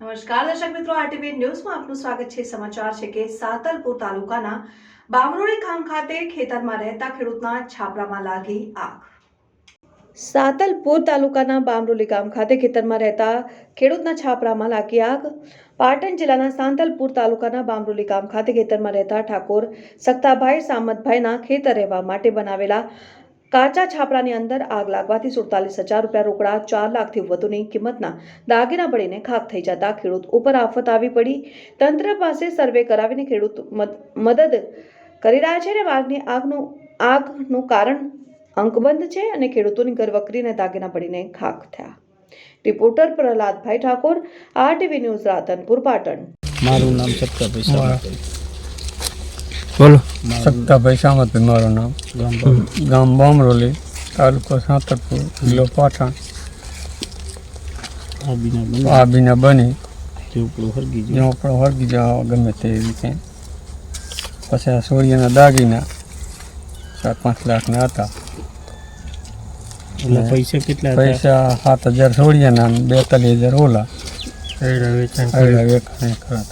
નમસ્કાર, દર્શક મિત્રો, આરટીવી ન્યૂઝમાં આપનું સ્વાગત છે. સમાચાર છે કે સાતલપુર તાલુકાના બામરોડી ગામ ખાતે ખેતરમાં રહેતા ખેડૂતના છાપરામાં લાગી આગ. સાતલપુર તાલુકાના બામરોલી ગામ ખાતે ખેતરમાં રહેતા ખેડૂતના છાપરામાં લાગી આગ. પાટણ જિલ્લાના સાંતલપુર તાલુકાના બામરોલી ગામ ખાતે ખેતરમાં રહેતા ઠાકોર સક્તાભાઈ, સામતભાઈના ખેતર રહેવા માટે બનાવેલા કાચા છાપરાની અંદર આગ લાગવાથી સુડતાલીસ હજાર રૂપિયા રોકડા, ચાર લાખથી વધુની કિંમતના દાગીના બળીને ખાક થઈ જતા ખેડૂત ઉપર આફત આવી પડી. તંત્ર પાસે સર્વે કરાવીને ખેડૂત મદદ કરી રહ્યા છે અને આગની આગનું આગનું કારણ અંકબંધ છે અને ખેડૂતોની ઘરવકરી અને દાગીના બળીને ખાક થયા. Reporter Prahladbhai Thakor, RTV news Radhanpur, Patan. મારું નામ સામત બોલો. સત્તાભાઈ સામતભાઈ મારું નામ. ગામ બામરોલી તાલુકો સાંતરપુર જિલ્લો પાટણ. આ બીના. ઝોપડો હરગી જાવ ગમે તે રીતે પછી આ સૂર્યના દાગીના સાત પાંચ લાખના હતા. એટલે પૈસા કેટલા પૈસા સાત હજાર સૂર્યના બેતાલીસ હજાર ઓલા. વેચાણ વેચાણ કરતા